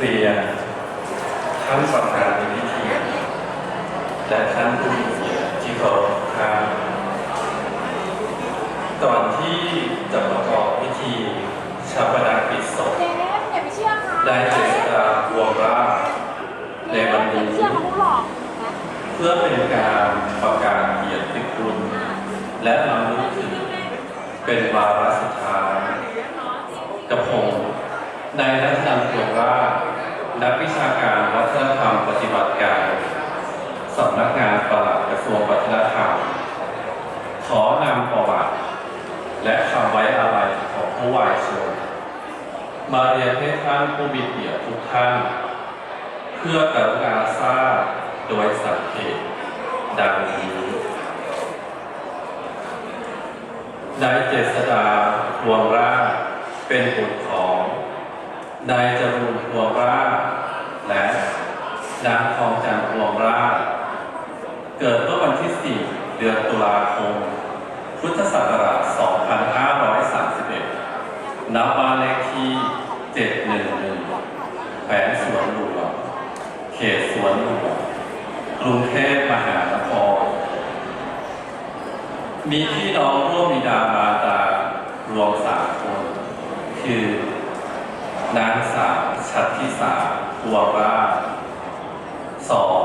เรียนทั้งประธานในพิธีและท่านผู้มีเกียรติที่เคารพครับก่อนที่จะประกอบพิธีชาปนกิจศพได้เจษฎาบวงร่าชในวันนี้เพื่อเป็นการประกาศเกียรติคุณ และรำลึกถึงเป็นวาระสุดท้ายกับผมนายนัทนันท์ดวงราชนักวิชาการวัฒนธรรมปฏิบัติการสำนักงานปลัดกระทรวงวัฒนธรรม ขอนำประวัติ และคำไว้อาลัยของผู้วายชน มาเรียนให้ท่านผู้มีเกียรติทุกท่าน เพื่อกรุณาทราบโดยสังเกตดังนี้นายเจษดาพวงราเป็นบุตรของนายจรูนพวงราและนางทองจันทร์พวงราช เกิดเมื่อวันที่ 4 เดือนตุลาคม พุทธศักราช 2531ณบ้านเลขที่ 711 แขวงสวนหลวงเขตสวนหลวงกรุงเทพมหานคร มีพี่น้องร่วมบิดามารดารวมสามคน คือนางสาวชัดทิสาพวงราสอง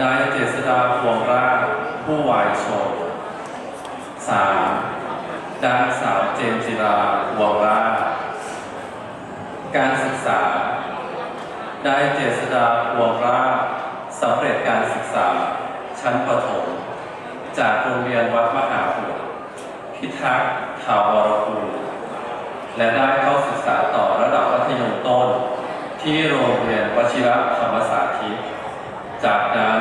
นายเจษดาพวงราผู้วายชนสามนางสาวเจนจิราพวงราการศึกษา ได้เจษดาพวงราสำเร็จการศึกษา ชั้นประถม จากโรงเรียนวัดมหาบุตรพิทักษ์ถาวรคูและได้เข้าศึกษาต่อระดับมัธยมต้น ที่โรงเรียนวชิรธรรมสาธิตจากนั้น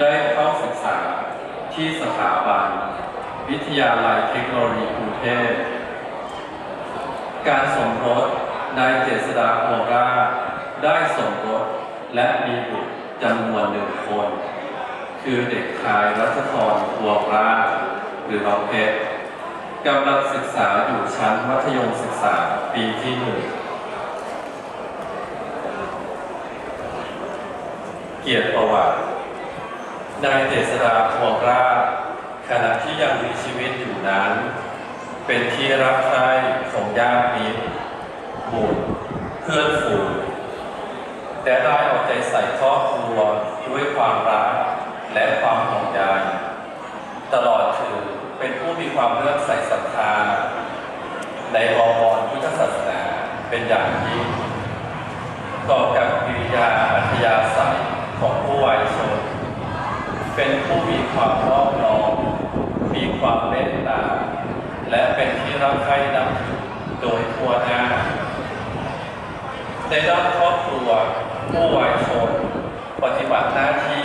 ได้เข้าศึกษาที่สถาบัน วิทยาลัยเทคโนโลยีกรุงเทพ การสมรสนายเจษดาโคราช ได้สมรสและมีบุตรจำนวนหนึ่งคน คือเด็กชายรัชทรพวงราหรือน้องเพชรกำลังศึกษาอยู่ชั้นมัธยมศึกษาปีที่หนึ่งเกียรติประวัตินายเจษดาพวงราชขณะที่ยังมีชีวิตอยู่นั้น เป็นที่รักใคร่ของญาติมิตรบุตรเพื่อนฝูง แต่ได้เอาใจใส่ครอบครัวด้วยความรักและความห่วงใยตลอดถึงเป็นผู้มีความเลื่อมใสศรัทธาในบวรพุทธศาสนาเป็นอย่างยิ่งต่อกับกิริยาอัธยาศัยของผู้วายชน เป็นผู้มีความรอบน้อมมีความเมตตา และเป็นที่รักใคร่นับถือโดยทั่วหน้าในด้านครอบครัว ผู้วายชนปฏิบัติหน้าที่